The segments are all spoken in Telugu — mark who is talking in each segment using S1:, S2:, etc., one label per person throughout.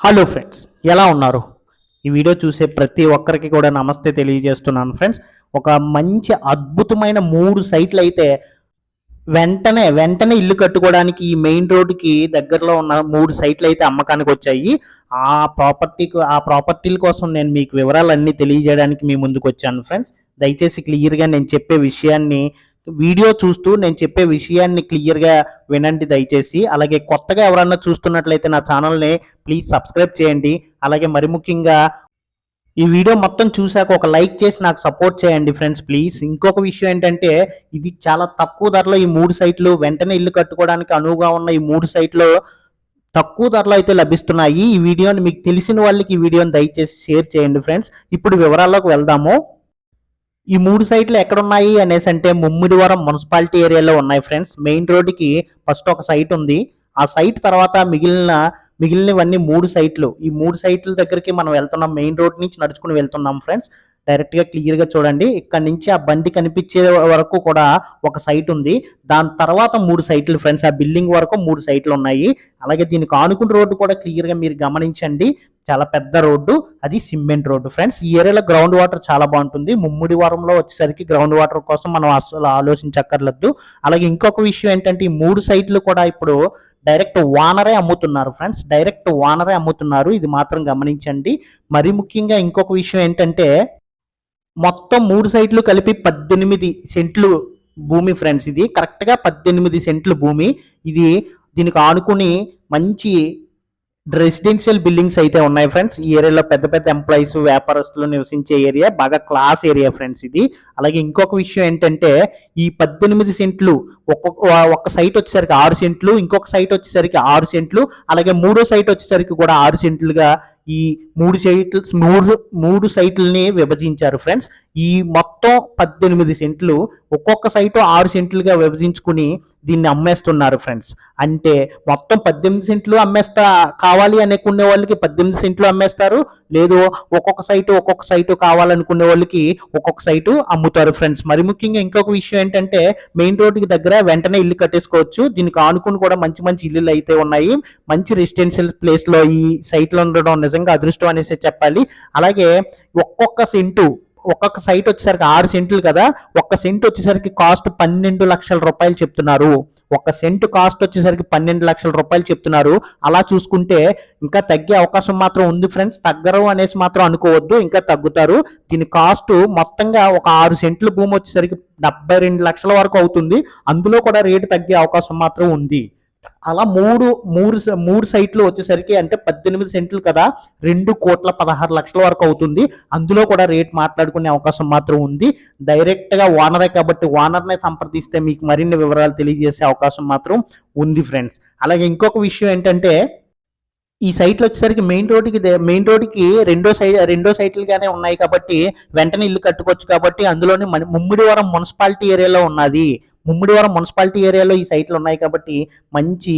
S1: హలో ఫ్రెండ్స్ ఎలా ఉన్నారు? ఈ వీడియో చూసే ప్రతి ఒక్కరికి కూడా నమస్తే తెలియజేస్తున్నాను ఫ్రెండ్స్ ఒక మంచి అద్భుతమైన మూడు సైట్లు అయితే వెంటనే వెంటనే ఇల్లు కట్టుకోవడానికి ఈ మెయిన్ రోడ్డుకి దగ్గరలో ఉన్న మూడు సైట్లు అయితే అమ్మకానికి వచ్చాయి. ఆ ప్రాపర్టీకి ఆ ప్రాపర్టీల కోసం నేను మీకు వివరాలన్నీ తెలియజేయడానికి మీ ముందుకు వచ్చాను ఫ్రెండ్స్ దయచేసి క్లియర్గా నేను చెప్పే విషయాన్ని వీడియో చూస్తూ నేను చెప్పే విషయాన్ని క్లియర్గా వినండి దయచేసి. అలాగే కొత్తగా ఎవరన్నా చూస్తున్నట్లయితే నా ఛానల్ని ప్లీజ్ సబ్స్క్రైబ్ చేయండి. అలాగే మరి ముఖ్యంగా ఈ వీడియో మొత్తం చూశాక ఒక లైక్ చేసి నాకు సపోర్ట్ చేయండి ఫ్రెండ్స్ ప్లీజ్. ఇంకొక విషయం ఏంటంటే ఇది చాలా తక్కువ ధరలో ఈ మూడు సైట్లు వెంటనే ఇల్లు కట్టుకోవడానికి అనువుగా ఉన్న ఈ మూడు సైట్లు తక్కువ ధరలో అయితే లభిస్తున్నాయి. ఈ వీడియోని మీకు తెలిసిన వాళ్ళకి ఈ వీడియోని దయచేసి షేర్ చేయండి ఫ్రెండ్స్. ఇప్పుడు వివరాల్లోకి వెళ్దాము. ఈ మూడు సైట్లు ఎక్కడున్నాయి అనేసి అంటే ముమ్మిడివరం మున్సిపాలిటీ ఏరియాలో ఉన్నాయి ఫ్రెండ్స్. మెయిన్ రోడ్డుకి ఫస్ట్ ఒక సైట్ ఉంది. ఆ సైట్ తర్వాత మిగిలిన మిగిలినవన్నీ మూడు సైట్లు. ఈ మూడు సైట్ల దగ్గరికి మనం వెళ్తున్నాం. మెయిన్ రోడ్ నుంచి నడుచుకుని వెళ్తున్నాం ఫ్రెండ్స్. డైరెక్ట్గా క్లియర్గా చూడండి. ఇక్కడ నుంచి ఆ బండి కనిపించే వరకు కూడా ఒక సైట్ ఉంది. దాని తర్వాత మూడు సైట్లు ఫ్రెండ్స్. ఆ బిల్డింగ్ వరకు మూడు సైట్లు ఉన్నాయి. అలాగే దీనికి ఆనుకున్న రోడ్డు కూడా క్లియర్గా మీరు గమనించండి. చాలా పెద్ద రోడ్డు. అది సిమెంట్ రోడ్డు ఫ్రెండ్స్. ఈ ఏరియాలో గ్రౌండ్ వాటర్ చాలా బాగుంటుంది. ముమ్మిడి వారంలో వచ్చేసరికి గ్రౌండ్ వాటర్ కోసం మనం అసలు ఆలోచించక్కర్లేదు. అలాగే ఇంకొక విషయం ఏంటంటే ఈ మూడు సైట్లు కూడా ఇప్పుడు డైరెక్ట్ వానరే అమ్ముతున్నారు ఫ్రెండ్స్. డైరెక్ట్ వానరే అమ్ముతున్నారు. ఇది మాత్రం గమనించండి. మరి ముఖ్యంగా ఇంకొక విషయం ఏంటంటే మొత్తం మూడు సైట్లు కలిపి పద్దెనిమిది సెంట్లు భూమి ఫ్రెండ్స్ ఇది. కరెక్ట్గా పద్దెనిమిది సెంట్లు భూమి. ఇది దీనికి ఆనుకుని మంచి రెసిడెన్షియల్ బిల్డింగ్స్ అయితే ఉన్నాయి ఫ్రెండ్స్. ఈ ఏరియాలో పెద్ద పెద్ద ఎంప్లాయీస్ వ్యాపారస్తులు నివసించే ఏరియా బాగా క్లాస్ ఏరియా ఫ్రెండ్స్ ఇది. అలాగే ఇంకొక విషయం ఏంటంటే ఈ పద్దెనిమిది సెంట్లు ఒక్కొక్క ఒక సైట్ వచ్చేసరికి ఆరు సెంట్లు ఇంకొక సైట్ వచ్చేసరికి ఆరు సెంట్లు అలాగే మూడో సైట్ వచ్చేసరికి కూడా ఆరు సెంట్లుగా ఈ మూడు సైట్లు మూడు మూడు సైట్లని విభజించారు ఫ్రెండ్స్. ఈ మొత్తం పద్దెనిమిది సెంట్లు ఒక్కొక్క సైటు ఆరు సెంట్లుగా విభజించుకుని దీన్ని అమ్మేస్తున్నారు ఫ్రెండ్స్. అంటే మొత్తం పద్దెనిమిది సెంట్లు అమ్మేస్తా కావాలి అనుకునే వాళ్ళకి పద్దెనిమిది సెంట్లు అమ్మేస్తారు. లేదు ఒక్కొక్క సైటు ఒక్కొక్క సైటు కావాలనుకునే వాళ్ళకి ఒక్కొక్క సైటు అమ్ముతారు ఫ్రెండ్స్ మరి ముఖ్యంగా ఇంకొక విషయం ఏంటంటే మెయిన్ రోడ్డుకి దగ్గర వెంటనే ఇల్లు కట్టేసుకోవచ్చు. దీనికి ఆనుకుని కూడా మంచి మంచి ఇల్లులు అయితే ఉన్నాయి. మంచి రెసిడెన్షియల్ ప్లేస్లో ఈ సైట్లో ఉండడం నిజంగా అదృష్టం అనేసి చెప్పాలి. అలాగే ఒక్కొక్క సెంటు ఒక్కొక్క సైట్ వచ్చేసరికి ఆరు సెంట్లు కదా ఒక్క సెంట్ వచ్చేసరికి కాస్ట్ పన్నెండు లక్షల రూపాయలు చెప్తున్నారు. ఒక సెంట్ కాస్ట్ వచ్చేసరికి పన్నెండు లక్షల రూపాయలు చెప్తున్నారు. అలా చూసుకుంటే ఇంకా తగ్గే అవకాశం మాత్రం ఉంది ఫ్రెండ్స్ తగ్గరు అనేసి మాత్రం అనుకోవద్దు ఇంకా తగ్గుతారు. దీని కాస్ట్ మొత్తంగా ఒక ఆరు సెంట్ల భూమి వచ్చేసరికి డెబ్బై రెండు లక్షల వరకు అవుతుంది. అందులో కూడా రేటు తగ్గే అవకాశం మాత్రం ఉంది. అలా మూడు మూడు మూడు సైట్లు వచ్చేసరికి అంటే పద్దెనిమిది సెంట్లు కదా రెండు కోట్ల పదహారు లక్షల వరకు అవుతుంది. అందులో కూడా రేట్ మాట్లాడుకునే అవకాశం మాత్రం ఉంది. డైరెక్ట్గా ఓనరే కాబట్టి ఓనర్నే సంప్రదిస్తే మీకు మరిన్ని వివరాలు తెలియజేసే అవకాశం మాత్రం ఉంది ఫ్రెండ్స్. అలాగే ఇంకొక విషయం ఏంటంటే ఈ సైట్లు వచ్చేసరికి మెయిన్ రోడ్డుకి మెయిన్ రోడ్డుకి రెండో సైడ్ రెండో సైట్లుగానే ఉన్నాయి కాబట్టి వెంటనే ఇల్లు కట్టుకోవచ్చు కాబట్టి అందులోనే మన ముమ్మిడివరం మున్సిపాలిటీ ఏరియాలో ఉన్నది. ముమ్మిడివరం మున్సిపాలిటీ ఏరియాలో ఈ సైట్లు ఉన్నాయి కాబట్టి మంచి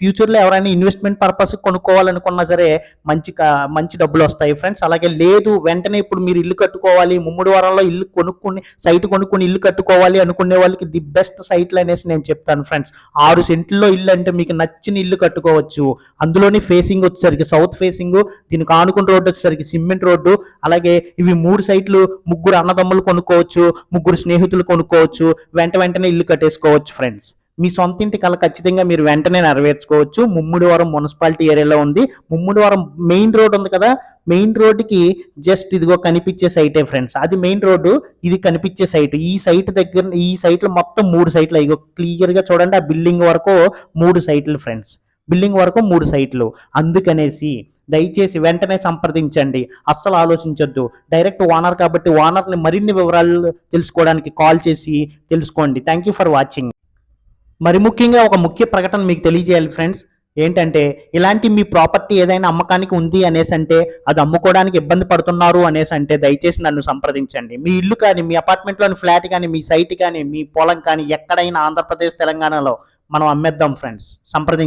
S1: ఫ్యూచర్లో ఎవరైనా ఇన్వెస్ట్మెంట్ పర్పస్ కొనుక్కోవాలనుకున్నా సరే మంచి మంచి డబ్బులు వస్తాయి ఫ్రెండ్స్ అలాగే లేదు వెంటనే ఇప్పుడు మీరు ఇల్లు కట్టుకోవాలి ముమ్మిడివరంలో ఇల్లు కొనుక్కుని సైట్ కొనుక్కుని ఇల్లు కట్టుకోవాలి అనుకునే వాళ్ళకి ది బెస్ట్ సైట్లు అనేసి నేను చెప్తాను ఫ్రెండ్స్ ఆరు సెంట్లలో ఇల్లు అంటే మీకు నచ్చిన ఇల్లు కట్టుకోవచ్చు. అందులోని ఫేసింగ్ వచ్చేసరికి సౌత్ ఫేసింగ్ దీనికి ఆనుకున్న రోడ్డు వచ్చేసరికి సిమెంట్ రోడ్డు అలాగే ఇవి మూడు సైట్లు ముగ్గురు అన్నదమ్ములు కొనుక్కోవచ్చు ముగ్గురు స్నేహితులు కొనుక్కోవచ్చు వెంట వెంటనే ఇల్లు కట్టేసుకోవచ్చు ఫ్రెండ్స్ మీ సొంత ఇంటి కల ఖచ్చితంగా మీరు వెంటనే నెరవేర్చుకోవచ్చు. ముమ్మిడివరం మున్సిపాలిటీ ఏరియాలో ఉంది. ముమ్మిడివరం మెయిన్ రోడ్ ఉంది కదా? మెయిన్ రోడ్డుకి జస్ట్ ఇదిగో కనిపించే సైటే ఫ్రెండ్స్ అది మెయిన్ రోడ్డు ఇది కనిపించే సైట్ ఈ సైట్ దగ్గర ఈ సైట్లు మొత్తం మూడు సైట్లు ఇగో క్లియర్గా చూడండి ఆ బిల్డింగ్ వరకు మూడు సైట్లు ఫ్రెండ్స్ బిల్డింగ్ వరకు మూడు సైట్లు. అందుకనేసి దయచేసి వెంటనే సంప్రదించండి. అస్సలు ఆలోచించొద్దు. డైరెక్ట్ ఓనర్ కాబట్టి ఓనర్ని మరిన్ని వివరాలు తెలుసుకోవడానికి కాల్ చేసి తెలుసుకోండి. థ్యాంక్ యూ ఫర్ వాచింగ్ మరి ముఖ్యంగా ఒక ముఖ్య ప్రకటన మీకు తెలియజేయాలి ఫ్రెండ్స్. ఏంటంటే ఇలాంటి మీ ప్రాపర్టీ ఏదైనా అమ్మకానికి ఉంది అనేసి అంటే అది అమ్ముకోవడానికి ఇబ్బంది పడుతున్నారు అనేసి అంటే దయచేసి నన్ను సంప్రదించండి. మీ ఇల్లు కానీ మీ అపార్ట్మెంట్లోని ఫ్లాట్ కానీ మీ సైట్ కానీ మీ పొలం కానీ ఎక్కడైనా ఆంధ్రప్రదేశ్ తెలంగాణలో మనం అమ్మేద్దాం ఫ్రెండ్స్. సంప్రదించండి.